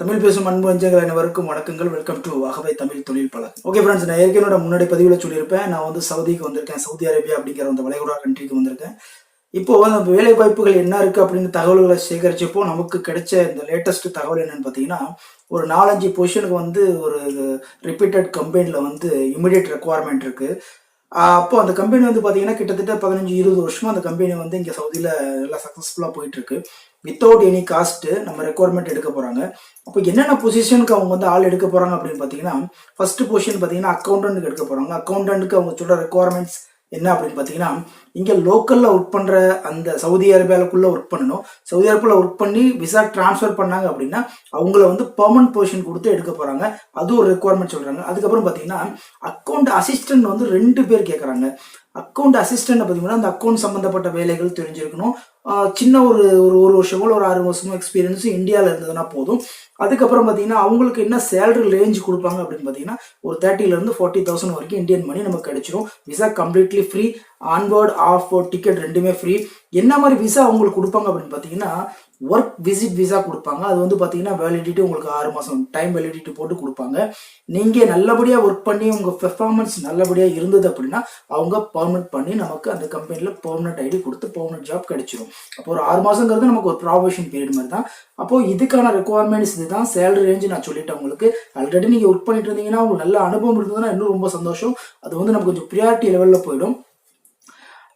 தமிழ் பேசும் அன்பு அஞ்சங்கள் அனைவருக்கும் வணக்கங்கள். வெல்கம் டு அகவை தமிழ் தொழில் பலர் ஓகே ஃப்ரெண்ட்ஸ் நான் ஏற்கனவே முன்னாடி பதிவில் சொல்லியிருப்பேன். நான் வந்து சவுதிக்கு வந்திருக்கேன். சவுதி அரேபியா அப்படிங்கிற அந்த வளைகுடா கண்ட்ரிக்கு வந்திருக்கேன். இப்போ அந்த வேலை வாய்ப்புகள் என்ன இருக்கு அப்படின்னு தகவல்களை சேகரிச்சப்போ நமக்கு கிடைச்ச இந்த லேட்டஸ்ட் தகவல் என்னன்னு பார்த்தீங்கன்னா ஒரு நாலஞ்சு பொசிஷனுக்கு வந்து ஒரு ரிப்பீட்டட் கம்பெனியில் வந்து இமிடியட் ரெக்குவயர்மெண்ட் இருக்குது அப்போ அந்த கம்பெனி வந்து பார்த்தீங்கன்னா கிட்டத்தட்ட பதினஞ்சு இருபது வருஷமா அந்த கம்பெனி வந்து இங்கே சவுதியில் நல்லா சக்ஸஸ்ஃபுல்லாக போயிட்டு இருக்கு வித்தவுட் எனி காஸ்ட்டு நம்ம ரெக்குவயர்மெண்ட் எடுக்க போகிறாங்க அப்போ என்னென்ன பொசிஷனுக்கு அவங்க வந்து ஆள் எடுக்க போகிறாங்க அப்படின்னு பார்த்தீங்கன்னா ஃபர்ஸ்ட் பொசிஷன் பார்த்தீங்கன்னா அக்கௌண்டன்ட்டுக்கு எடுக்க போகிறாங்க அக்கௌண்டன்ட்டுக்கு அவங்க சொல்கிற ரெக்குவயர்மெண்ட்ஸ் என்ன அப்படின்னு பார்த்தீங்கன்னா இங்கே லோக்கலில் ஒர்க் பண்ணுற அந்த சவுதி அரேபியாவுக்குள்ளே ஒர்க் பண்ணணும். சவுதி அரேபியாவில் ஒர்க் பண்ணி விசா ட்ரான்ஸ்ஃபர் பண்ணாங்க அப்படின்னா அவங்கள வந்து பெர்மனன்ட் பொசிஷன் கொடுத்து எடுக்க போகிறாங்க அது ஒரு ரெக்குவயர்மெண்ட் சொல்கிறாங்க அதுக்கப்புறம் பார்த்தீங்கன்னா அக்கௌண்ட் அசிஸ்டன்ட் வந்து ரெண்டு பேர் கேட்குறாங்க அக்கௌண்ட் அசிஸ்டன்ட் பார்த்தீங்கன்னா அந்த அக்கௌண்ட் சம்மந்தப்பட்ட வேலைகள் தெரிஞ்சிருக்கணும். சின்ன ஒரு ஒரு ஒரு வருஷமோ ஒரு ஆறு வருஷமோ எக்ஸ்பீரியன்ஸ் இந்தியாவில் இருந்ததுன்னா போதும். அதுக்கப்புறம் பார்த்தீங்கன்னா அவங்களுக்கு என்ன சேலரி ரேஞ்ச் கொடுப்பாங்க அப்படின்னு பார்த்தீங்கன்னா ஒரு தேர்ட்டிலேருந்து ஃபார்ட்டி தௌசண்ட் வரைக்கும் இந்தியன் மணி நமக்கு கிடைச்சிரும். Visa completely free onboard off ticket ரெண்டுமே ஃப்ரீ என்ன மாதிரி விசா அவங்களுக்கு கொடுப்பாங்க அப்படின்னு பார்த்தீங்கன்னா ஒர்க் விசிட் விசா கொடுப்பாங்க. அது வந்து பார்த்தீங்கன்னா வேலிடிட்டி உங்களுக்கு ஆறு மாதம் டைம் வேலிடிட்டி போட்டு கொடுப்பாங்க. நீங்கள் நல்லபடியாக ஒர்க் பண்ணி உங்கள் பெர்ஃபார்மன்ஸ் நல்லபடியாக இருந்தது அப்படின்னா அவங்க பர்மனெண்ட் பண்ணி நமக்கு அந்த கம்பெனியில் பர்மனெண்ட் ஐடி கொடுத்து பர்மனெண்ட் ஜாப் கிடைச்சிரும். அப்போ ஒரு ஆறு மாதங்கிறது நமக்கு ஒரு ப்ராபேஷன் பீரியட் மாதிரி தான் அப்போது இதுக்கான ரெக்குவயர்மெண்ட்ஸ் இதுதான். சேலரி ரேஞ்சு நான் சொல்லிட்டேன் உங்களுக்கு. ஆல்ரெடி நீங்கள் ஒர்க் பண்ணிட்டு இருந்தீங்கன்னா உங்களுக்கு நல்ல அனுபவம் இருந்ததுன்னா இன்னும் ரொம்ப சந்தோஷம். அது வந்து நமக்கு கொஞ்சம் ப்ரியாரிட்டி லெவலில் போயிடும்.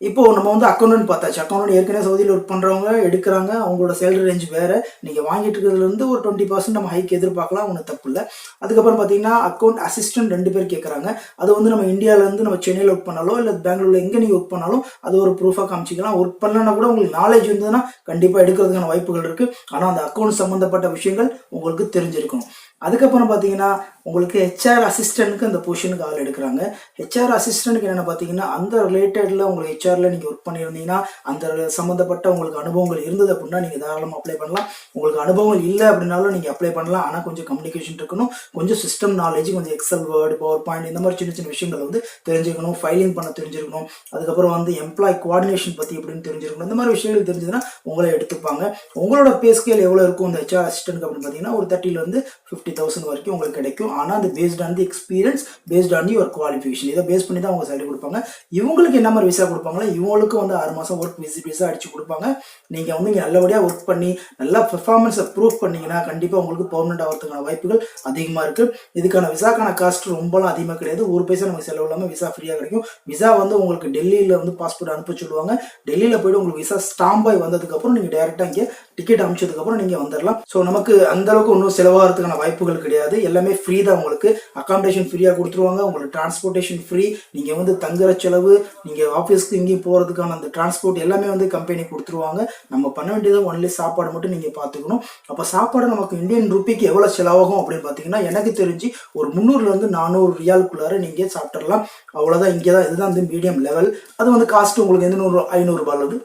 இப்போ நம்ம வந்து அக்கௌண்ட் பார்த்தாச்சு. அக்கௌண்ட் ஏற்கனவே சவுதியில் ஒர்க் பண்ணுறவங்க எடுக்கிறாங்க. அவங்களோட சேலரி ரேஞ்ச் வேறு. நீங்கள் வாங்கிட்டு இருக்கிறதுலேருந்து ஒரு டுவெண்ட்டி பர்சன்ட் நம்ம ஹைக் எதிர்பார்க்கலாம். ஒன்றும் தப்பு இல்லை. அதுக்கப்புறம் பார்த்தீங்கன்னா அக்கௌண்ட் அசிஸ்டன்ட் ரெண்டு பேர் கேட்குறாங்க அது வந்து நம்ம இந்தியாவிலேருந்து நம்ம சென்னையில் ஒர்க் பண்ணாலோ இல்லை பெங்களூரில் எங்கே நீங்கள் ஒர்க் பண்ணாலும் அது ஒரு ப்ரூஃபாக காமிச்சிக்கலாம். ஒர்க் பண்ணலன்னா கூட உங்களுக்கு நாலேஜ் இருந்ததுன்னா கண்டிப்பாக எடுக்கிறதுக்கான வாய்ப்புகள் இருக்குது ஆனால் அந்த அக்கௌண்ட் சம்மந்தப்பட்ட விஷயங்கள் உங்களுக்கு தெரிஞ்சிருக்கணும். அதுக்கப்புறம் பார்த்தீங்கன்னா உங்களுக்கு ஹெச்ஆர் அசிஸ்டண்ட்டுக்கு அந்த பொசிஷனுக்கு ஆள் எடுக்கிறாங்க. ஹெச்ஆர் அசிஸ்டண்ட்டுக்கு என்னென்ன பார்த்தீங்கன்னா அந்த ரிலேட்டடில் உங்களுக்கு ஹெச்ஆரில் நீங்கள் ஒர்க் பண்ணியிருந்தீங்கன்னா அந்த சம்மந்தப்பட்ட உங்களுக்கு அனுபவங்கள் இருந்தது அப்படின்னா நீங்கள் தாராளமாக அப்ளை பண்ணலாம். உங்களுக்கு அனுபவங்கள் இல்லை அப்படின்னாலும் நீங்கள் அப்ளை பண்ணலாம். ஆனால் கொஞ்சம் கம்யூனிகேஷன் இருக்கணும். கொஞ்சம் சிஸ்டம் நாலேஜ் கொஞ்சம் எக்ஸல் வேர்டு பவர் பாயிண்ட் இந்த மாதிரி சின்ன சின்ன விஷயங்கள் வந்து தெரிஞ்சுக்கணும். ஃபைலிங் பண்ண தெரிஞ்சிருக்கணும். அதுக்கப்புறம் வந்து எம்ப்ளாய் கோஆர்டினேஷன் பற்றி எப்படின்னு தெரிஞ்சிருக்கணும். இந்த மாதிரி விஷயங்கள் தெரிஞ்சதுன்னா உங்களை எடுத்துப்பாங்க. உங்களோட பே ஸ்கேல் எவ்வளோ இருக்கும் அந்த ஹெச்ஆர் அசிஸ்டன்ட் அப்படின்னு பார்த்தீங்கன்னா ஒரு தேர்ட்டிலேருந்து ஃபிஃப்டி தௌசண்ட் வரைக்கும் உங்களுக்கு கிடைக்கும். ஆனால் அது based on the experience based on your ஒரு குவாலிஃபிகேஷன் இதை பேஸ் பண்ணி தான் அவங்க சேலரி கொடுப்பாங்க. இவங்களுக்கு என்ன மாதிரி விசா கொடுப்பாங்களோ இவங்களுக்கும் வந்து ஆறு மாதம் ஒர்க் விசிட் விசா அடிச்சு கொடுப்பாங்க. நீங்கள் வந்து இங்கே நல்லபடியாக ஒர்க் பண்ணி நல்லா பெர்ஃபார்மன்ஸை ப்ரூவ் பண்ணீங்கன்னா கண்டிப்பாக உங்களுக்கு பெர்மனெண்ட் ஆகிறதுக்கான வாய்ப்புகள் அதிகமாக இருக்குது இதுக்கான விசாக்கான காஸ்ட் ரொம்பலாம் அதிகமாக கிடையாது. ஒரு பைசா நமக்கு செலவு இல்லாமல் விசா ஃப்ரீயாக கிடைக்கும். விசா வந்து உங்களுக்கு டெல்லியில் வந்து பாஸ்போர்ட் அனுப்ப சொல்லுவாங்க. டெல்லியில் போய்ட்டு உங்களுக்கு விசா ஸ்டாம்பாய் வந்ததுக்கப்புறம் நீங்கள் டேரெக்டாக இங்கே டிக்கெட் அமைச்சதுக்கப்புறம் நீங்கள் வந்துடலாம் ஸோ நமக்கு அந்த அளவுக்கு ஒன்றும் செலவாகிறதுக்கான வாய்ப்புகள் கிடையாது. எல்லாமே ஃப்ரீ தான் உங்களுக்கு. அக்காமடேஷன் ஃப்ரீயாக கொடுத்துருவாங்க. உங்களுக்கு டிரான்ஸ்போர்ட்டேஷன் ஃப்ரீ நீங்கள் வந்து தங்குற செலவு நீங்கள் ஆஃபீஸ்க்கு இங்கேயும் போகிறதுக்கான அந்த டிரான்ஸ்போர்ட் எல்லாமே வந்து கம்பெனி கொடுத்துருவாங்க. நம்ம பண்ண வேண்டியது ஒன்லி சாப்பாடு மட்டும் நீங்கள் பார்த்துக்கணும். அப்போ சாப்பாடு நமக்கு இந்தியன் ருப்பிக்கு எவ்வளோ செலவாகும் அப்படின்னு பார்த்தீங்கன்னா எனக்கு தெரிஞ்சு ஒரு முந்நூறுலேருந்து நானூறு ரியாலுக்குள்ளார நீங்கள் சாப்பிட்றலாம் அவ்வளோதான் இங்கே தான் இதுதான் வந்து மீடியம் லெவல் அது வந்து காஸ்ட் உங்களுக்கு எந்த நூறு அல்லது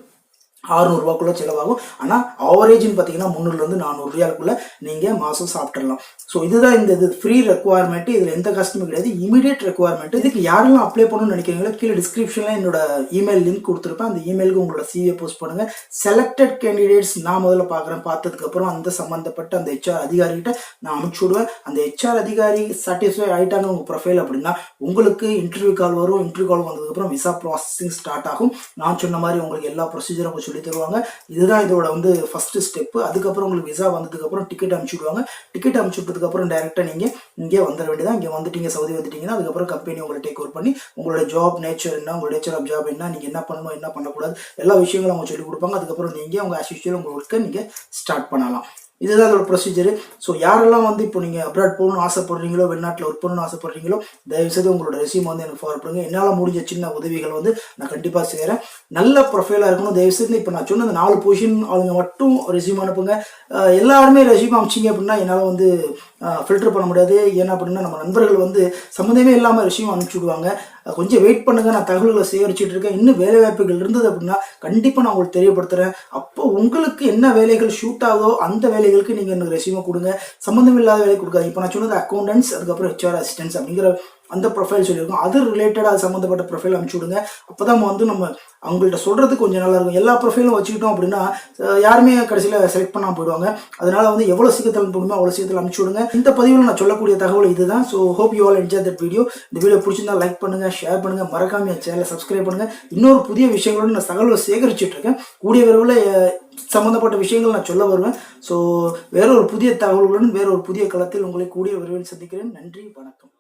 ஆறுநூறுவாக்குள்ளே செலவாகும். ஆனால் ஆவரேஜ்னு பார்த்தீங்கன்னா முந்நூறுலேருந்து நானூறு ரியாலுக்குள்ளே நீங்கள் மாதம் சாப்பிட்றலாம் ஸோ இதுதான் இந்த இது ஃப்ரீ ரெக்குவயர்மெண்ட் இதில் எந்த கஷ்டமும் கிடையாது. இமீடியட் ரெக்குவயர்மெண்ட் இதுக்கு யாரெல்லாம் அப்ளை பண்ணணும்னு நினைக்கிறீங்களோ கீழே டிஸ்கிரிப்ஷனில் என்னோட இமெயில் லிங்க் கொடுத்துருப்பேன். அந்த இமெயிலுக்கு உங்களோட சிவியை போஸ்ட் பண்ணுங்கள் செலக்டட் கேண்டிடேட்ஸ் நான் முதல்ல பார்க்குறேன் பார்த்ததுக்கப்புறம் அந்த சம்மந்தப்பட்ட அந்த ஹெச்ஆர் அதிகாரிகிட்ட நான் அனுப்பிச்சி விடுவேன். அந்த ஹெச்ஆர் அதிகாரி சாட்டிஸ்ஃபை ஆகிட்டாங்க உங்கள் ப்ரொஃபைல் அப்படின்னா உங்களுக்கு இன்டர்வியூ கால் வரும். இன்டர்வியூ கால் வந்ததுக்கப்புறம் விசா ப்ராசஸிங் ஸ்டார்ட் ஆகும். நான் சொன்ன மாதிரி உங்களுக்கு எல்லா ப்ரொசீஜரும் சொல்லி தருவாங்க. இதுதான் இதோட வந்து ஃபர்ஸ்ட் ஸ்டெப்பு அதுக்கப்புறம் உங்களுக்கு விசா வந்ததுக்கப்புறம் டிக்கெட் அனுப்பிச்சு விடுவாங்க டிக்கெட் அனுப்பிச்சு விட்டதுக்கப்புறம் டேரெக்டாக நீங்கள் இங்கே வந்துட வேண்டியதான் இங்கே வந்துட்டீங்க சவுதி வந்துட்டீங்கன்னா அதுக்கப்புறம் கம்பெனி உங்களை டேக் ஓவர் பண்ணி உங்களோட ஜாப் நேச்சர் என்ன உங்களோட நேச்சர் ஆஃப் ஜாப் என்ன நீங்கள் என்ன பண்ணணும் என்ன பண்ணக்கூடாது எல்லா விஷயங்களும் அவங்க சொல்லிக் கொடுப்பாங்க. அதுக்கப்புறம் நீங்கள் அவங்க அசிஷியல் உங்கள் ஒர்க்கை நீங்கள் ஸ்டார்ட் பண்ணலாம். இதுதான் அதோட ப்ரொசீஜர் ஸோ யாரெல்லாம் வந்து இப்போ நீங்கள் அப்ராட் போகணும்னு ஆசைப்படுறீங்களோ வெளிநாட்டில் ஒர்க் பண்ணணும்னு ஆசைப்படுறீங்களோ தயவுசெய்து உங்களோட ரெசியூம் வந்து எனக்கு ஃபார்வர்ட் பண்ணுங்க. என்னால் முடிஞ்ச சின்ன உதவிகள் வந்து நான் கண்டிப்பாக செய்கிறேன் நல்ல ப்ரொஃபைலாக இருக்கணும். தயவுசெய்து இப்போ நான் சொன்ன அந்த நாலு பொசிஷன் அவங்க மட்டும் ரெசியூம் அனுப்புங்க. எல்லாருமே ரெசியூம் அமிச்சிங்க அப்படின்னா என்னால் வந்து ஃபில்டர் பண்ண முடியாது. ஏன்னா அப்படின்னா நம்ம நண்பர்கள் வந்து சம்மந்தமே இல்லாமல் ரெசியூம் அனுப்பிச்சி விடுவாங்க. கொஞ்சம் வெயிட் பண்ணுங்கள் நான் தகவல்களை சேகரிச்சுட்டு இருக்கேன். இன்னும் வேலை வாய்ப்புகள் இருந்தது அப்படின்னா கண்டிப்பாக நான் உங்களுக்கு தெரியப்படுத்துகிறேன் அப்போ உங்களுக்கு என்ன வேலைகள் ஷூட் ஆகுதோ அந்த வேலைகளுக்கு நீங்கள் எனக்கு ரெசியூமை கொடுங்க. சம்மந்தம் இல்லாத வேலை கொடுக்காது இப்போ நான் சொன்னது அக்கௌண்டன்ஸ் அதுக்கப்புறம் ஹெச்ஆர் அசிஸ்டன்ஸ் அப்படிங்கிற அந்த ப்ரொஃபைல் சொல்லியிருக்கோம். அது ரிலேட்டடாக அது சம்மந்தப்பட்ட ப்ரொஃபைல் அனுப்பிச்சு விடுங்க. அப்போ தான் வந்து நம்ம அவங்கள்ட்ட சொல்கிறது கொஞ்சம் நல்லாயிருக்கும் எல்லா ப்ரொஃபைலும் வச்சுக்கிட்டோம் அப்படின்னா யாருமே கடைசியில் செலக்ட் பண்ணால் போயிடுவாங்க. அதனால் வந்து எவ்வளோ சீக்கிரத்தில் அனுப்ப அவ்வளோ சீக்கிரத்தில் அனுப்பிச்சு விடுங்க. இந்த பதிவில் நான் சொல்லக்கூடிய தகவல் இதுதான். So hope you all enjoy that video இந்த வீடியோ பிடிச்சிருந்தா லைக் பண்ணுங்கள் ஷேர் பண்ணுங்கள் மறக்காம என் சேனலை சப்ஸ்கிரைப் பண்ணுங்கள் இன்னொரு புதிய விஷயங்களோட நான் தகவலை சேகரிச்சுட்டு இருக்கேன். கூடிய விரைவில் சம்மந்தப்பட்ட விஷயங்கள் நான் சொல்ல வருவேன். ஸோ வேற ஒரு புதிய தகவல்களுடன் வேற ஒரு புதிய களத்தில் உங்களை கூடிய விரைவில் சந்திக்கிறேன். நன்றி வணக்கம்.